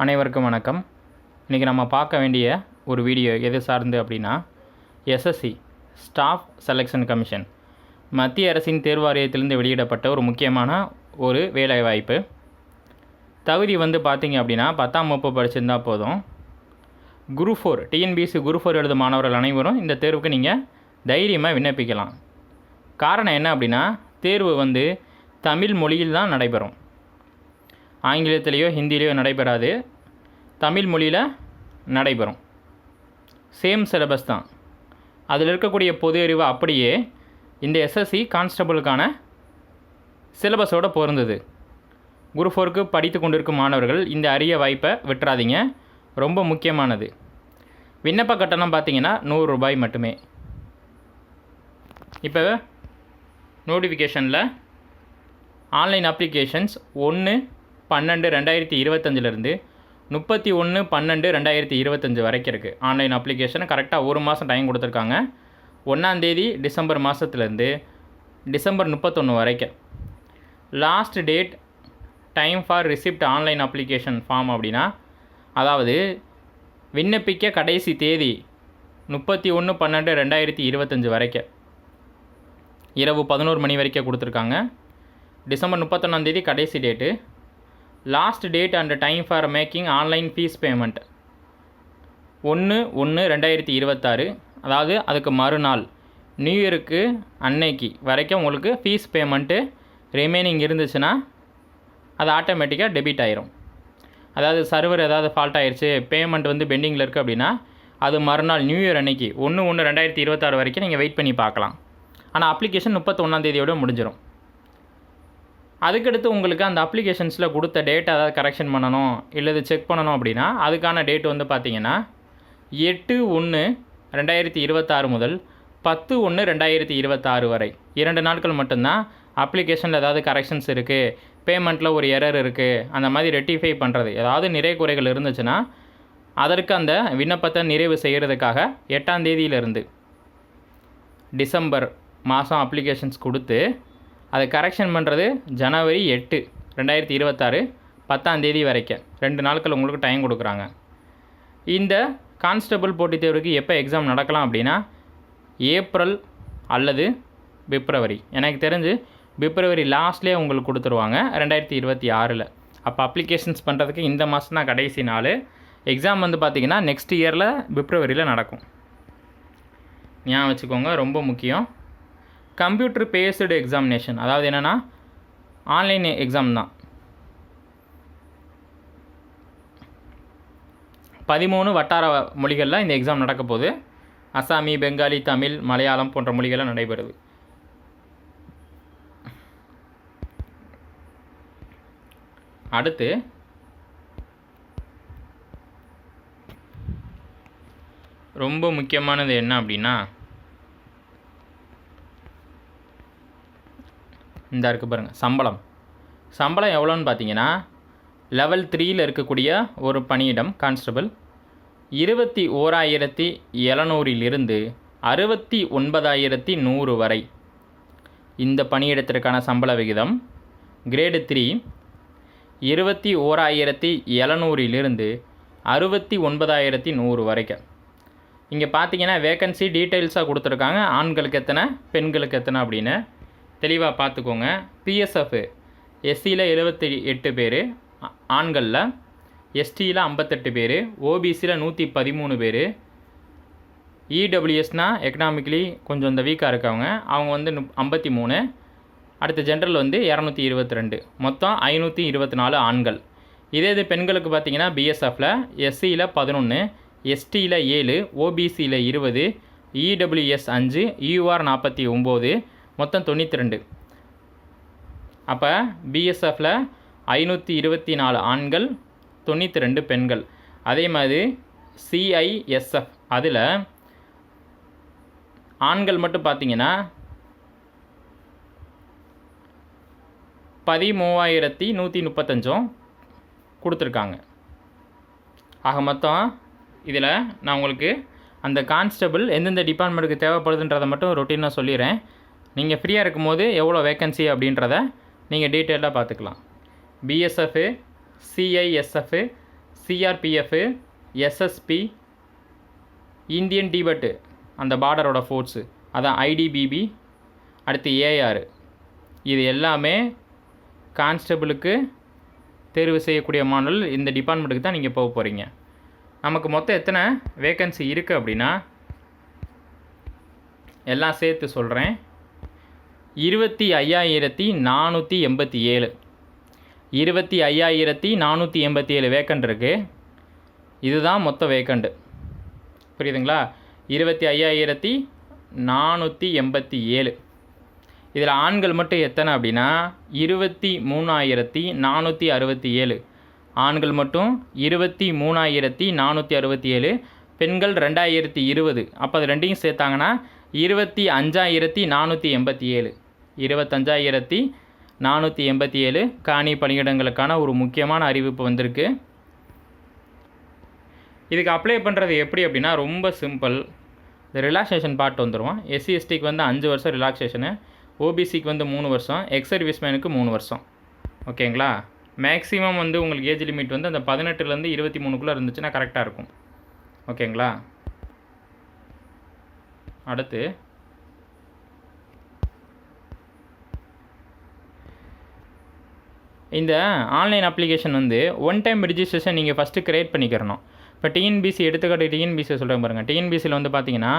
அனைவருக்கும் வணக்கம். இன்றைக்கி நம்ம பார்க்க வேண்டிய ஒரு வீடியோ எது சார்ந்து அப்படின்னா எஸ்எஸ்சி ஸ்டாஃப் செலெக்ஷன் கமிஷன் மத்திய அரசின் தேர்வாரியத்திலிருந்து வெளியிடப்பட்ட ஒரு முக்கியமான ஒரு வேலைவாய்ப்பு. தகுதி வந்து பார்த்திங்க அப்படின்னா பத்தாம் வகுப்பு படிச்சிருந்தா போதும். Group four TNPSC group four எழுதும் மாணவர்கள் அனைவரும் இந்த தேர்வுக்கு நீங்கள் தைரியமாக விண்ணப்பிக்கலாம். காரணம் என்ன அப்படின்னா தேர்வு வந்து தமிழ் மொழியில் தான் நடைபெறும். ஆங்கிலத்திலேயோ ஹிந்திலேயோ நடைபெறாது. தமிழ் மொழியில் நடைபெறும். சேம் சிலபஸ் தான். அதில் இருக்கக்கூடிய பொது அறிவு அப்படியே இந்த எஸ்எஸ்சி கான்ஸ்டபுளுக்கான சிலபஸோடு பொருந்தது. குரு ஃபோருக்கு படித்து கொண்டிருக்கும் மாணவர்கள் இந்த அரிய வாய்ப்பை விட்டுறாதீங்க. ரொம்ப முக்கியமானது. விண்ணப்ப கட்டணம் பார்த்தீங்கன்னா நூறு ரூபாய் மட்டுமே. இப்போ நோட்டிஃபிகேஷனில் ஆன்லைன் அப்ளிகேஷன்ஸ் ஒன்று பன்னெண்டு ரெண்டாயிரத்தி இருபத்தஞ்சிலேருந்து முப்பத்தி ஒன்று பன்னெண்டு ரெண்டாயிரத்தி இருபத்தஞ்சி வரைக்கும் இருக்குது ஆன்லைன் அப்ளிகேஷன் கரெக்டாக ஒரு மாதம் டைம் கொடுத்துருக்காங்க. ஒன்றாந்தேதி டிசம்பர் மாதத்துலேருந்து டிசம்பர் முப்பத்தொன்று வரைக்கும். Last date time for receipt online application form அப்படின்னா அதாவது விண்ணப்பிக்க கடைசி தேதி முப்பத்தி ஒன்று பன்னெண்டு ரெண்டாயிரத்தி இருபத்தஞ்சி வரைக்கும். இரவு பதினோரு மணி வரைக்கும் கொடுத்துருக்காங்க. டிசம்பர் முப்பத்தொன்னாந்தேதி கடைசி date last date and time for making online fees payment ஒன்று ஒன்று ரெண்டாயிரத்தி இருபத்தாறு. அதாவது அதுக்கு மறுநாள். நியூ இயருக்கு அன்னைக்கு வரைக்கும் உங்களுக்கு ஃபீஸ் பேமெண்ட்டு ரிமைனிங் இருந்துச்சுன்னா அது ஆட்டோமேட்டிக்காக டெபிட் ஆயிரும். அதாவது சர்வர் ஏதாவது ஃபால்ட் ஆயிடுச்சு பேமெண்ட் வந்து பெண்டிங்கில் இருக்குது அப்படின்னா அது மறுநாள் நியூ இயர் அன்னைக்கு ஒன்று ஒன்று ரெண்டாயிரத்தி இருபத்தாறு வரைக்கும் நீங்கள் வெயிட் பண்ணி பார்க்கலாம். ஆனால் அப்ளிகேஷன் முப்பத்தொன்னாந்தேதியோடு முடிஞ்சிடும் அதுக்கடுத்து உங்களுக்கு அந்த அப்ளிகேஷன்ஸில் கொடுத்த டேட் ஏதாவது கரெக்ஷன் பண்ணணும் இல்லை செக் பண்ணணும் அப்படின்னா அதுக்கான டேட் வந்து பார்த்தீங்கன்னா எட்டு ஒன்று ரெண்டாயிரத்தி இருபத்தாறு முதல் பத்து ஒன்று ரெண்டாயிரத்தி இருபத்தாறு வரை. இரண்டு நாட்கள் மட்டும்தான் அப்ளிகேஷனில் ஏதாவது கரெக்ஷன்ஸ் இருக்குது பேமெண்ட்டில் ஒரு எரர் இருக்குது அந்த மாதிரி ரெட்டிஃபை பண்ணுறது ஏதாவது நிறை குறைகள் இருந்துச்சுன்னா அதற்கு அந்த விண்ணப்பத்தை நிறைவு செய்கிறதுக்காக எட்டாம் தேதியிலிருந்து டிசம்பர் மாதம் அப்ளிகேஷன்ஸ் கொடுத்து அதை கரெக்ஷன் பண்ணுறது ஜனவரி எட்டு ரெண்டாயிரத்தி இருபத்தாறு பத்தாம் தேதி வரைக்கும். ரெண்டு நாட்கள் உங்களுக்கு டைம் கொடுக்குறாங்க. இந்த கான்ஸ்டபிள் போட்டித் தேர்வுக்கு எப்போ எக்ஸாம் நடக்கலாம் அப்படின்னா ஏப்ரல் அல்லது பிப்ரவரி. எனக்கு தெரிஞ்சு பிப்ரவரி லாஸ்ட்லேயே உங்களுக்கு கொடுத்துருவாங்க ரெண்டாயிரத்தி இருபத்தி ஆறில். அப்போ அப்ளிகேஷன்ஸ் பண்ணுறதுக்கு இந்த மாதம் தான் கடைசி நாள். எக்ஸாம் வந்து பார்த்திங்கன்னா நெக்ஸ்ட் இயரில் பிப்ரவரியில் நடக்கும். ஞாபகம் வச்சுக்கோங்க ரொம்ப முக்கியம். Computer based examination. அதாவது என்னென்னா ஆன்லைன் எக்ஸாம் தான். பதிமூணு வட்டார மொழிகளில் இந்த எக்ஸாம் நடக்க போகுது. அசாமி பெங்காலி தமிழ் மலையாளம் போன்ற மொழிகளில் நடைபெறுது. அடுத்து ரொம்ப முக்கியமானது என்ன அப்படின்னா இந்த இருக்குது பாருங்கள் சம்பளம். சம்பளம் எவ்வளோன்னு பார்த்தீங்கன்னா லெவல் த்ரீயில் இருக்கக்கூடிய ஒரு பணியிடம் கான்ஸ்டபிள் இருபத்தி ஓராயிரத்தி எழுநூறிலிருந்து அறுபத்தி ஒன்பதாயிரத்தி நூறு வரை. இந்த பணியிடத்திற்கான சம்பள விகிதம் கிரேடு த்ரீ இருபத்தி ஓராயிரத்தி எழுநூறிலிருந்து அறுபத்தி ஒன்பதாயிரத்தி நூறு வரைக்கும். இங்கே பார்த்தீங்கன்னா வேக்கன்சி டீட்டெயில்ஸாக கொடுத்துருக்காங்க ஆண்களுக்கு எத்தனை பெண்களுக்கு எத்தனை அப்படின்னு. தெளிவாக பார்த்துக்கோங்க பிஎஸ்எஃப் எஸ்சியில் எழுபத்தி எட்டு பேர் ஆண்களில் எஸ்டியில் ஐம்பத்தெட்டு பேர் ஓபிசியில் நூற்றி பதிமூணு பேர். இடபிள்யூஎஸ்னால் எக்கனாமிக்கலி கொஞ்சம் இந்த வீக்காக இருக்கவங்க. அவங்க வந்து நுப் ஐம்பத்தி மூணு. அடுத்த ஜென்ரல் வந்து இரநூத்தி இருபத்தி ரெண்டு மொத்தம் ஐநூற்றி இருபத்தி நாலு ஆண்கள். இதே இது பெண்களுக்கு பார்த்தீங்கன்னா பிஎஸ்எஃப்பில் எஸ்சியில் பதினொன்று எஸ்டியில் ஏழு ஓபிசியில் இருபது இடபிள்யூஎஸ் அஞ்சு யூஆர் நாற்பத்தி ஒம்பது மொத்தம் தொண்ணூற்றி ரெண்டு அப்போ பிஎஸ்எஃப்பில் ஐநூற்றி இருபத்தி நாலு ஆண்கள் தொண்ணூற்றி ரெண்டு பெண்கள். அதே மாதிரி சிஐஎஸ்எஃப் அதில் ஆண்கள் மட்டும் பார்த்தீங்கன்னா பதிமூவாயிரத்தி நூற்றி முப்பத்தஞ்சும் கொடுத்துருக்காங்க. ஆக மொத்தம் இதில் நான் உங்களுக்கு அந்த கான்ஸ்டபிள் எந்தெந்த டிபார்ட்மெண்ட்டுக்கு தேவைப்படுதுன்றதை மட்டும் ரொட்டீனாக சொல்லிடுறேன் நீங்கள் ஃப்ரீயாக இருக்கும்போது எவ்வளோ வேக்கன்சி அப்படின்றத நீங்கள் டீட்டெயிலாக பார்த்துக்கலாம். BSF CISF CRPF SSB Indian Tibet அந்த பார்டரோட ஃபோர்ஸு அதான் ஐடிபிபி அடுத்து ஏஆர் இது எல்லாமே கான்ஸ்டபிளுக்கு தேர்வு செய்யக்கூடிய மாடல் இந்த டிபார்ட்மெண்ட்டுக்கு தான் நீங்கள் போக போகிறீங்க நமக்கு மொத்தம் எத்தனை வேக்கன்சி இருக்குது அப்படின்னா எல்லாம் சேர்த்து சொல்கிறேன் இருபத்தி ஐயாயிரத்தி நானூற்றி எண்பத்தி ஏழு. இருபத்தி ஐயாயிரத்தி நானூற்றி எண்பத்தி ஏழு வேக்கண்ட் இருக்குது இதுதான் மொத்த வேக்கண்டு புரியுதுங்களா? இருபத்தி ஐயாயிரத்தி நானூற்றி எண்பத்தி ஏழு. இதில் ஆண்கள் மட்டும் எத்தனை அப்படின்னா இருபத்தி மூணாயிரத்தி நானூற்றி அறுபத்தி ஏழு. ஆண்கள் மட்டும் இருபத்தி மூணாயிரத்தி நானூற்றி அறுபத்தி ஏழு பெண்கள் ரெண்டாயிரத்தி இருபது. அப்போ அது ரெண்டையும் சேர்த்தாங்கன்னா இருபத்தி அஞ்சாயிரத்தி நானூற்றி எண்பத்தி ஏழு. இருபத்தஞ்சாயிரத்தி நானூற்றி எண்பத்தி ஏழு காணி பணியிடங்களுக்கான ஒரு முக்கியமான அறிவிப்பு வந்திருக்கு. இதுக்கு அப்ளை பண்ணுறது எப்படி அப்படின்னா ரொம்ப சிம்பிள் இந்த ரிலாக்ஸேஷன் பார்ட் வந்துடுவோம் எஸ்சி எஸ்டிக்கு வந்து அஞ்சு வருஷம் ரிலாக்ஸேஷனு ஓபிசிக்கு வந்து மூணு வருஷம் எக்ஸ் சர்வீஸ்மேனுக்கு மூணு வருஷம். ஓகேங்களா? மேக்ஸிமம் வந்து உங்களுக்கு ஏஜ் லிமிட் வந்து அந்த பதினெட்டுலேருந்து இருபத்தி மூணுக்குள்ளே இருந்துச்சுன்னா கரெக்டாக இருக்கும். ஓகேங்களா? அடுத்து இந்த ஆன்லைன் அப்ளிகேஷன் வந்து ஒன் டைம் ரிஜிஸ்ட்ரேஷன் நீங்கள் ஃபஸ்ட்டு க்ரியேட் பண்ணிக்கிறணும். இப்போ டிஎன்பிசி எடுத்துக்காட்டு டிஎன்பிசி சொல்கிறேன் பாருங்கள் டிஎன்பிசியில் வந்து பார்த்தீங்கன்னா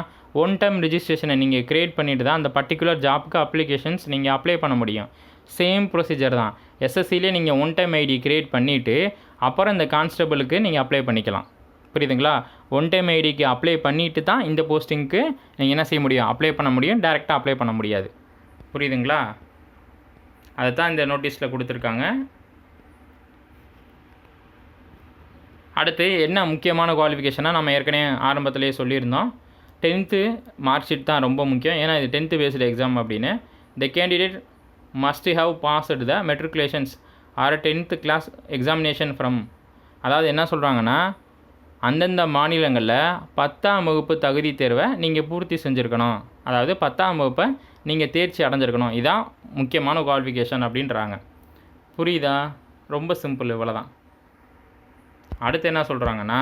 ஒன் டைம் ரிஜிஸ்ட்ரேஷனை நீங்கள் க்ரியேட் பண்ணிட்டு தான் அந்த பர்டிகுலர் ஜாப்க்கு அப்ளிகேஷன்ஸ் நீங்கள் அப்ளை பண்ண முடியும். சேம் ப்ரொசீஜர் தான். எஸ்எஸ்சிலே நீங்கள் ஒன் டைம் ஐடி க்ரியேட் பண்ணிவிட்டு அப்புறம் இந்த கான்ஸ்டபிளுக்கு நீங்கள் அப்ளை பண்ணிக்கலாம். புரியுதுங்களா? ஒன் டைம் ஐடிக்கு அப்ளை பண்ணிவிட்டு தான் இந்த போஸ்டிங்க்கு நீங்கள் என்ன செய்ய முடியும்? அப்ளை பண்ண முடியும். டேரெக்டாக அப்ளை பண்ண முடியாது. புரியுதுங்களா? அதை தான் இந்த நோட்டீஸில் கொடுத்துருக்காங்க. அடுத்து என்ன முக்கியமான குவாலிஃபிகேஷனாக நம்ம ஏற்கனவே ஆரம்பத்திலேயே சொல்லியிருந்தோம். டென்த்து மார்க் ஷீட் தான் ரொம்ப முக்கியம். ஏன்னா இது டென்த்து பேஸ்டு எக்ஸாம் அப்படின்னு. The candidate must have passed the matriculations or tenth class examination from அதாவது என்ன சொல்கிறாங்கன்னா அந்தந்த மாநிலங்களில் பத்தாம் வகுப்பு தகுதி தேர்வை நீங்கள் பூர்த்தி செஞ்சுருக்கணும். அதாவது பத்தாம் வகுப்பை நீங்கள் தேர்ச்சி அடைஞ்சிருக்கணும். இதான் முக்கியமான குவாலிஃபிகேஷன் அப்படின்றாங்க. புரியுதா? ரொம்ப சிம்பிள் இவ்வளோ தான் அடுத்து என்ன சொல்கிறாங்கன்னா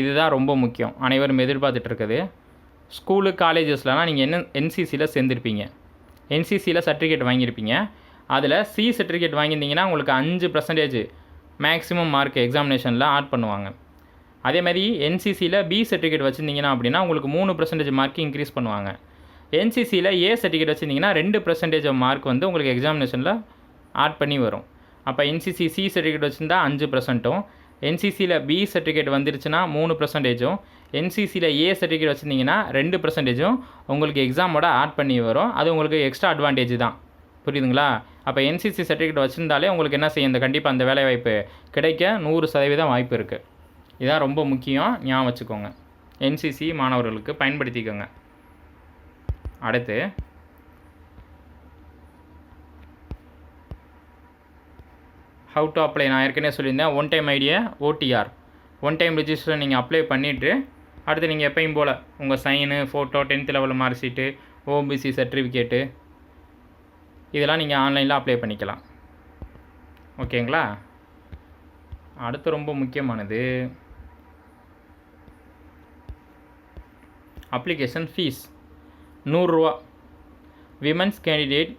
இதுதான் ரொம்ப முக்கியம். அனைவரும் எதிர்பார்த்துட்டு இருக்குது. ஸ்கூலு காலேஜஸ்லலாம் நீங்கள் என்ன என்சிசியில் சேர்ந்துருப்பீங்க. என்சிசியில் சர்டிஃபிகேட் வாங்கியிருப்பீங்க. அதில் சி சர்டிஃபிகேட் வாங்கியிருந்தீங்கன்னா உங்களுக்கு அஞ்சு பர்சன்டேஜ் மேக்ஸிமம் மார்க் எக்ஸாமினேஷனில் ஆட் பண்ணுவாங்க. அதே மாதிரி என்சிசியில் பி சர்டிஃபிகேட் வச்சுருந்தீங்கன்னா அப்படின்னா உங்களுக்கு மூணு பர்சன்டேஜ் மார்க் இன்க்ரீஸ் பண்ணுவாங்க. என்சிசியில் ஏ சர்டிஃபிகேட் வச்சுருந்தீங்கன்னா ரெண்டு பர்சன்டேஜ் மார்க் வந்து உங்களுக்கு எக்ஸாமினேஷனில் ஆட் பண்ணி வரும். அப்போ என்சிசி சி சர்டிஃபிகேட் வச்சுருந்தா அஞ்சு பர்சன்ட்டும் என்சிசியில் பி சர்டிஃபிகேட் வந்துருச்சுன்னா மூணு பர்சன்டேஜும் என்சிசியில் ஏ சர்டிஃபிகேட் வச்சுருந்தீங்கன்னா ரெண்டு பர்சன்டேஜும் உங்களுக்கு எக்ஸாமோட ஆட் பண்ணி வரும். அது உங்களுக்கு எக்ஸ்ட்ரா அட்வான்டேஜ் தான். புரியுதுங்களா? அப்போ என்சிசி சர்டிஃபிகேட் வச்சுருந்தாலே உங்களுக்கு என்ன செய்யும்? இந்த கண்டிப்பாக அந்த வேலை வாய்ப்பு கிடைக்க நூறு சதவீதம் வாய்ப்பு இருக்குது இதான் ரொம்ப முக்கியம். ஞாபகம் வச்சுக்கோங்க. என்சிசி மாணவர்களுக்கு பயன்படுத்திக்கோங்க. அடுத்து. ஹவு டு அப்ளை நான் ஏற்கனவே சொல்லியிருந்தேன். One time idea OTR one time register நீங்கள் அப்ளை பண்ணிவிட்டு அடுத்து நீங்கள் எப்பயும் போல் உங்கள் sign photo tenth level mark sheet OBC certificate இதெல்லாம் நீங்கள் ஆன்லைனில் அப்ளை பண்ணிக்கலாம். ஓகேங்களா அடுத்து ரொம்ப முக்கியமானது. அப்ளிகேஷன் ஃபீஸ் நூறுரூவா. Women's candidate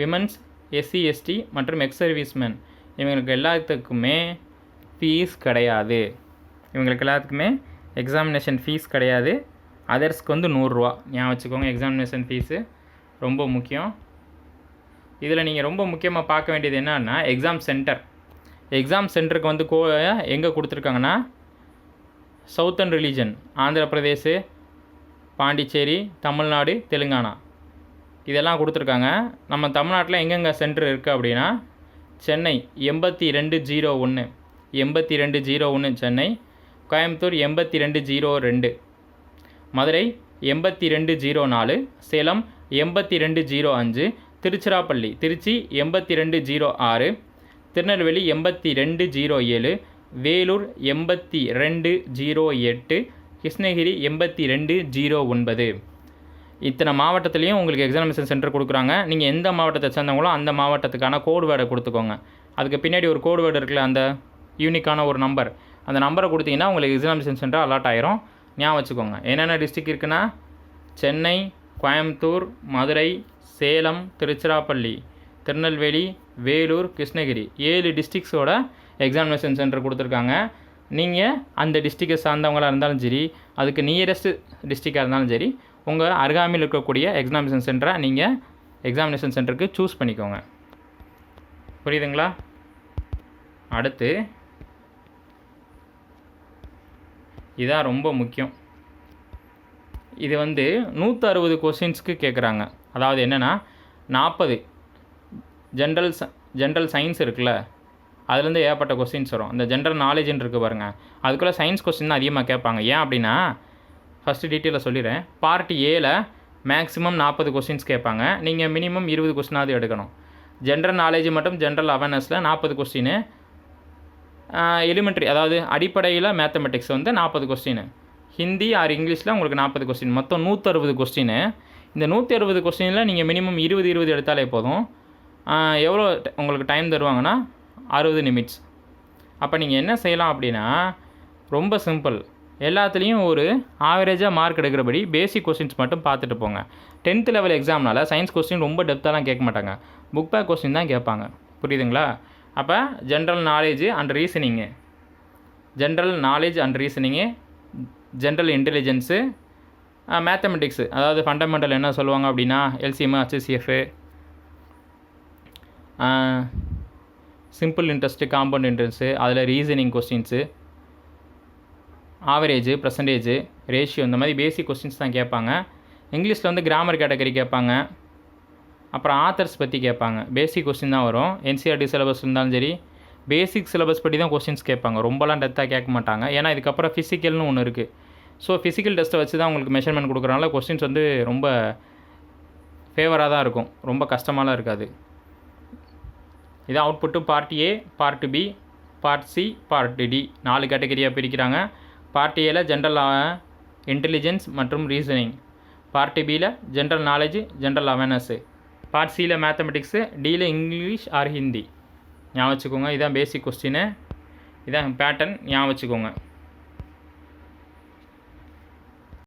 women's SC ST மற்றும் எக்ஸ் சர்வீஸ்மேன் இவங்களுக்கு எல்லாத்துக்குமே ஃபீஸ் கிடையாது. இவங்களுக்கு எல்லாத்துக்குமே எக்ஸாமினேஷன் ஃபீஸ் கிடையாது. அதர்ஸ்க்கு வந்து நூறுரூவா. ஞாபகம் வச்சுக்கோங்க எக்ஸாமினேஷன் ஃபீஸு ரொம்ப முக்கியம். இதில் நீங்கள் ரொம்ப முக்கியமாக பார்க்க வேண்டியது என்னன்னா எக்ஸாம் சென்டர் எக்ஸாம் சென்டருக்கு வந்து கோ எங்கே கொடுத்துருக்காங்கன்னா சவுத்தன் ரிலீஜன் ஆந்திர பிரதேஷ் பாண்டிச்சேரி தமிழ்நாடு தெலுங்கானா. இதெல்லாம் கொடுத்துருக்காங்க. நம்ம தமிழ்நாட்டில் எங்கெங்கே சென்டர் இருக்குது அப்படின்னா சென்னை எண்பத்தி ரெண்டு ஜீரோ ஒன்று எண்பத்தி ரெண்டு ஜீரோ ஒன்று சென்னை கோயம்புத்தூர் எண்பத்தி ரெண்டு ஜீரோ ரெண்டு மதுரை எண்பத்தி ரெண்டு ஜீரோ நாலு சேலம் எண்பத்தி ரெண்டு ஜீரோ அஞ்சு திருச்சிராப்பள்ளி திருச்சி எண்பத்தி ரெண்டு ஜீரோ ஆறு திருநெல்வேலி எண்பத்தி ரெண்டு ஜீரோ ஏழு வேலூர் எண்பத்தி ரெண்டு ஜீரோ எட்டு கிருஷ்ணகிரி எண்பத்தி ரெண்டு ஜீரோ ஒன்பது. இத்தனை மாவட்டத்துலேயும் உங்களுக்கு எக்ஸாமினேஷன் சென்டர் கொடுக்குறாங்க. நீங்கள் எந்த மாவட்டத்தை சேர்ந்தவங்களோ அந்த மாவட்டத்துக்கான கோடு வேர்டை கொடுத்துக்கோங்க. அதுக்கு பின்னாடி ஒரு கோடு வேர்டு இருக்குல்ல அந்த யூனிக்கான ஒரு நம்பர் அந்த நம்பரை கொடுத்தீங்கன்னா உங்களுக்கு எக்ஸாமினேஷன் சென்டர் அலாட் ஆயிரும். ஞாபகம் வச்சுக்கோங்க. என்னென்ன டிஸ்ட்ரிக் இருக்குன்னா? சென்னை கோயம்புத்தூர் மதுரை சேலம் திருச்சிராப்பள்ளி திருநெல்வேலி வேலூர் கிருஷ்ணகிரி. ஏழு டிஸ்ட்ரிக்ஸோட எக்ஸாமினேஷன் சென்டர் கொடுத்துருக்காங்க. நீங்கள் அந்த டிஸ்ட்ரிக்டை சார்ந்தவங்களாக இருந்தாலும் சரி அதுக்கு நியரஸ்ட் டிஸ்ட்ரிக்டாக இருந்தாலும் சரி உங்கள் அருகாமையில் இருக்கக்கூடிய எக்ஸாமினேஷன் சென்டரை நீங்கள் எக்ஸாமினேஷன் சென்டருக்கு சூஸ் பண்ணிக்கோங்க. புரியுதுங்களா? அடுத்து இதான் ரொம்ப முக்கியம். இது வந்து நூற்றி அறுபது கொஸ்டின்ஸ்க்கு கேட்குறாங்க அதாவது என்னென்னா நாற்பது ஜென்ரல் ச ஜென்ரல் சயின்ஸ் இருக்குல்ல அதுலேருந்து ஏகப்பட்ட கொஸ்டின்ஸ் வரும். இந்த ஜென்ரல் நாலேஜ்னு இருக்குது பாருங்கள் அதுக்குள்ளே சயின்ஸ் கொஸ்டின் தான் அதிகமாக கேட்பாங்க. ஏன் அப்படின்னா ஃபஸ்ட்டு டீட்டெயிலில் சொல்லிடுறேன். பார்ட் ஏல மேக்ஸிமம் நாற்பது கொஸ்டின்ஸ் கேட்பாங்க. நீங்கள் மினிமம் இருபது கொஸ்டினாவது எடுக்கணும். ஜென்ரல் நாலேஜ் மட்டும் ஜென்ரல் அவேர்னஸில் நாற்பது கொஸ்டின் எலிமெண்ட்ரி அதாவது அடிப்படையில் மேத்தமெட்டிக்ஸ் வந்து நாற்பது கொஸ்டின் ஹிந்தி ஆர் இங்கிலீஷில் உங்களுக்கு நாற்பது கொஸ்டின் மொத்தம் நூற்றறுபது கொஸ்டின் இந்த நூற்றி அறுபது கொஸ்டினில் நீங்கள் மினிமம் இருபது இருபது எடுத்தாலே போதும். எவ்வளோ உங்களுக்கு டைம் தருவாங்கன்னா அறுபது நிமிட்ஸ். அப்போ நீங்கள் என்ன செய்யலாம் அப்படின்னா ரொம்ப சிம்பிள். எல்லாத்துலேயும் ஒரு ஆவரேஜாக மார்க் எடுக்கிறபடி பேசிக் கொஸ்டின்ஸ் மட்டும் பார்த்துட்டு போங்க. டென்த் லெவல் எக்ஸாம்னால சயின்ஸ் கொஸ்டின் ரொம்ப டெப்த்தாலாம் கேட்க மாட்டாங்க. புக் பேக் கொஸ்டின் தான் கேட்பாங்க. புரியுதுங்களா? அப்போ general knowledge and reasoning general knowledge and reasoning general intelligence mathematics அதாவது ஃபண்டமெண்டல் என்ன சொல்லுவாங்க அப்படின்னா LCM HCF simple interest compound interest அதில் reasoning questions average percentage ratio இந்த மாதிரி பேசிக் கொஸ்டின்ஸ் தான் கேட்பாங்க. இங்கிலீஷில் வந்து கிராமர் கேட்டகரி கேட்பாங்க. அப்புறம் ஆத்தர்ஸ் பற்றி கேட்பாங்க. பேசிக் கொஸ்டின் தான் வரும். என்சிஆர்டி சிலபஸ் இருந்தாலும் சரி பேசிக் சிலபஸ் படி தான் கொஸ்டின்ஸ் கேட்பாங்க. ரொம்பலாம் டெத்தாக கேட்க மாட்டாங்க. ஏன்னா இதுக்கப்புறம் ஃபிசிக்கல்னு ஒன்று இருக்குது ஸோ ஃபிசிக்கல் டெஸ்ட்டை வச்சு தான் உங்களுக்கு மெஷர்மெண்ட் கொடுக்குறனால கொஸ்டின்ஸ் வந்து ரொம்ப ஃபேவராக தான் இருக்கும். ரொம்ப கஷ்டமாலாம் இருக்காது. இது output part A part B part C part D நாலு கேட்டகரியாக பிரிக்கிறாங்க. பார்ட் ஏல ஜென்ரல் இன்டெலிஜென்ஸ் மற்றும் ரீசனிங் பார்ட் பியில் general knowledge general awareness part சியில் மேத்தமெட்டிக்ஸு டியில் இங்கிலீஷ் ஆர் ஹிந்தி ஞாபகம் வச்சுக்கோங்க. இதான் பேசிக் கொஸ்டின் இதான் பேட்டர்ன் ஞாபகம் வச்சுக்கோங்க.